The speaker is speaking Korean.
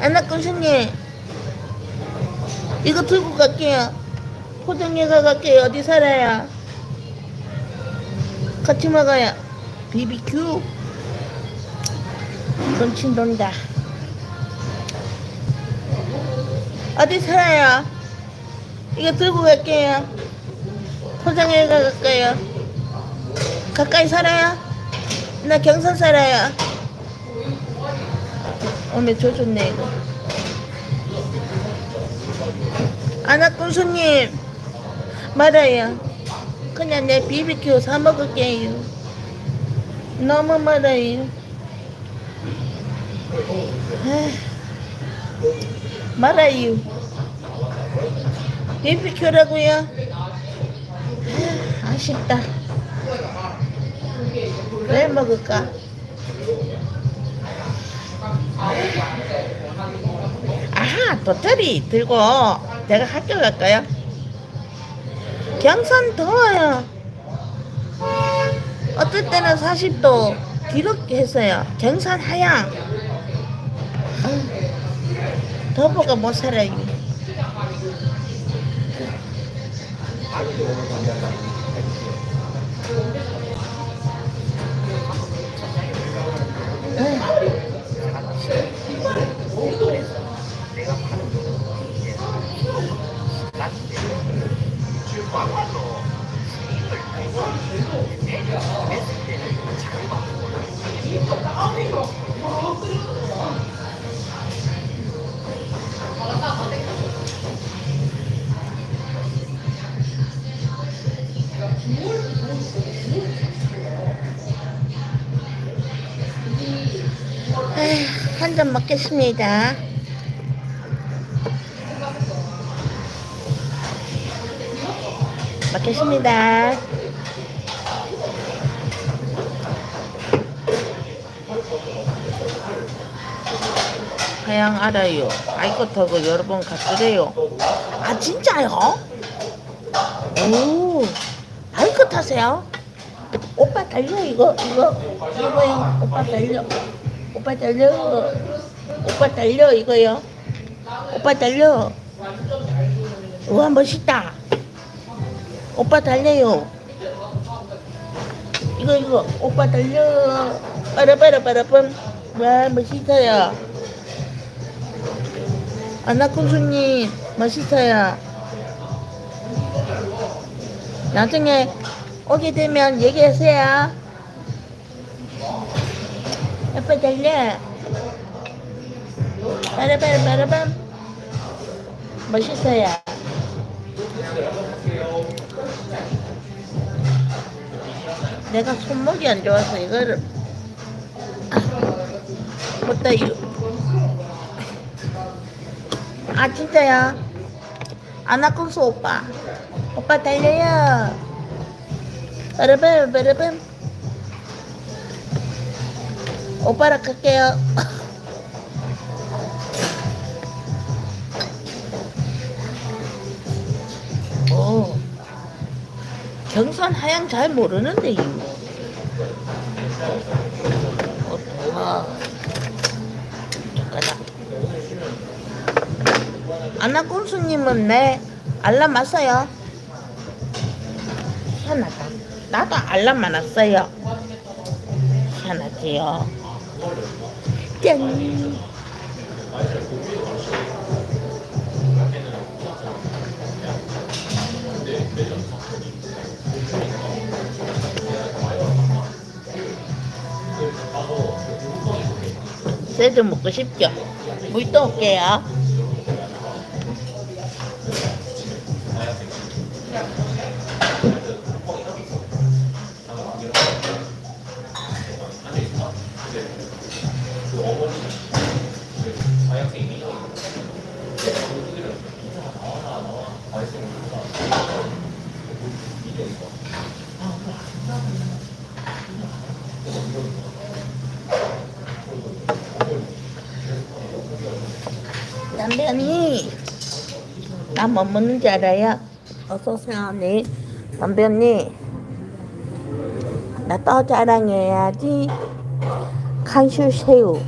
안나꾼수님. 이거 들고 갈게요. 포장해 가 갈게요. 어디 살아요? 같이 먹어요. BBQ 금친 돈다. 어디 살아요? 이거 들고 갈게요. 포장해 가 갈게요. 가까이 살아요? 나 경산 살아요 어메 조졌네 이거. 아나꾼수님 말아요. 그냥 내 BBQ 사 먹을게요. 너무 말아요. 말아요. BBQ라고요? 아쉽다. 왜 먹을까 도토리 들고 내가 학교 갈까요? 경산 더워요. 어떨 때는 40도 기록게 했어요. 경산 하양. 아, 더워가 못 살아요 한잔 먹겠습니다. 먹겠습니다. 하양 알아요. 아이고 타고 여러 번 갔더래요. 아 진짜요? 오, 바이크 타세요? 오빠 달려 이거 이거 이거요. 오빠 달려. 오빠 달려. 오빠 달려 이거요. 오빠 달려. 우와 멋있다. 오빠 달려요. 이거 이거 오빠 달려. 빠라빠라 빠라밤. 와 멋있어요. 아나콘수님 멋있어요. 나중에 오게 되면 얘기하세요. 오빠 달려. 빠라빠라 빠라밤. 멋있어요. 내가 손목이 안 좋아서 이거를 아, 못다 이거. 아 진짜요? 아나콘수 오빠. 오빠 달려요. 빠르밤 빠르밤 오빠랑 갈게요. 오 경산 하양 잘 모르는데 이거. 어, 잠깐만 아나콘수님은 내 알람 왔어요. 희한하다. 나도 알람 안 왔어요. 희한하지요. 짠 쇠도 먹고 싶죠? 물또 올게요. 남편이 나뭐 먹는지 알아요? 어서오세요 언니. 남편이 나또 자랑해야지. 칸슈 새우